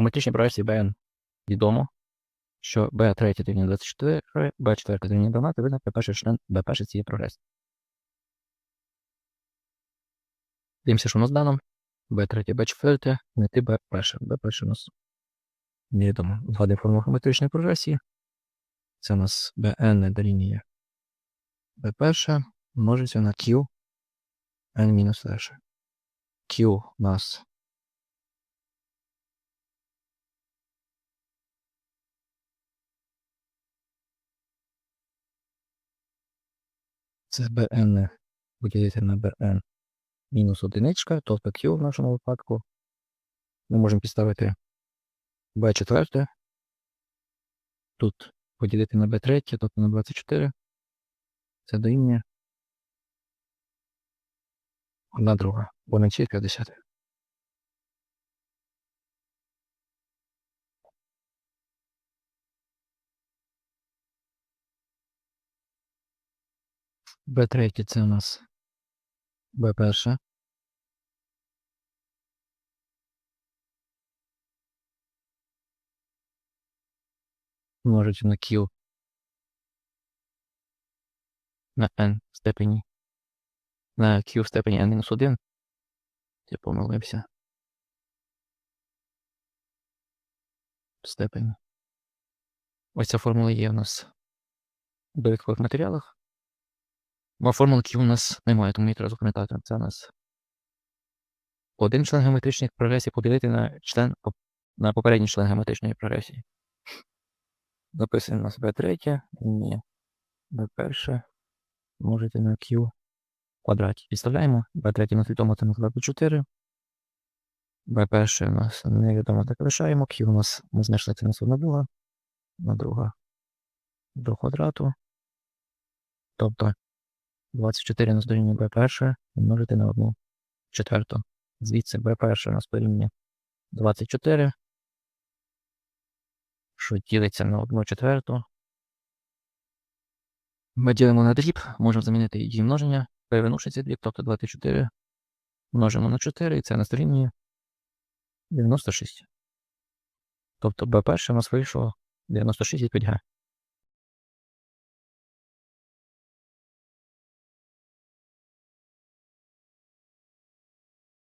У метричній прогресії Bn відомо, що B3 дорівнює 24, B4 дорівнює 12, визнати перший член B перший цієї прогресії. Дивимося, що у нас дано. B3, B4, знайти B перше. B перше у нас невідомо. Згадуємо формулу геометричної прогресії. Це у нас Bn дорівнює B перше множиться на Q n мінус перше. Q у нас це Bn поділити на Bn мінус одиничка, тобто Q в нашому випадку. Ми можемо підставити B4. Тут поділити на B3, тобто на 24. Це дорівнює 1 друга, бо на 50. Б3 це у нас Б перше. Множить на Q на n степені на Q в степені n-1. Я помилився. Степень. Ось ця формула є у нас в довідкових матеріалах. Бо формули Q у нас немає, тому треба запам'ятати. Це у нас один член геометричної прогресії поділити на член на попередній член геометричної прогресії. Записуємо у нас B3, ні. B1 можете на Q квадраті. Підставляємо. B3 у нас відомо, це у нас B4. B1 у нас невідомо, так лишаємо. Q у нас ми знайшли це у нас одна друга. Одна друга до квадрату. Тобто 24 у нас дорівнює B1 помножити на 1 четверту. Звідси B1 у нас дорівнює 24, що ділиться на 1 четверту. Ми ділимо на дріб, можемо замінити її множення, перевернувши цей дріб, тобто 24 множимо на 4, і це нас дорівнює 96. Тобто B1 у нас вийшло 96,5 г.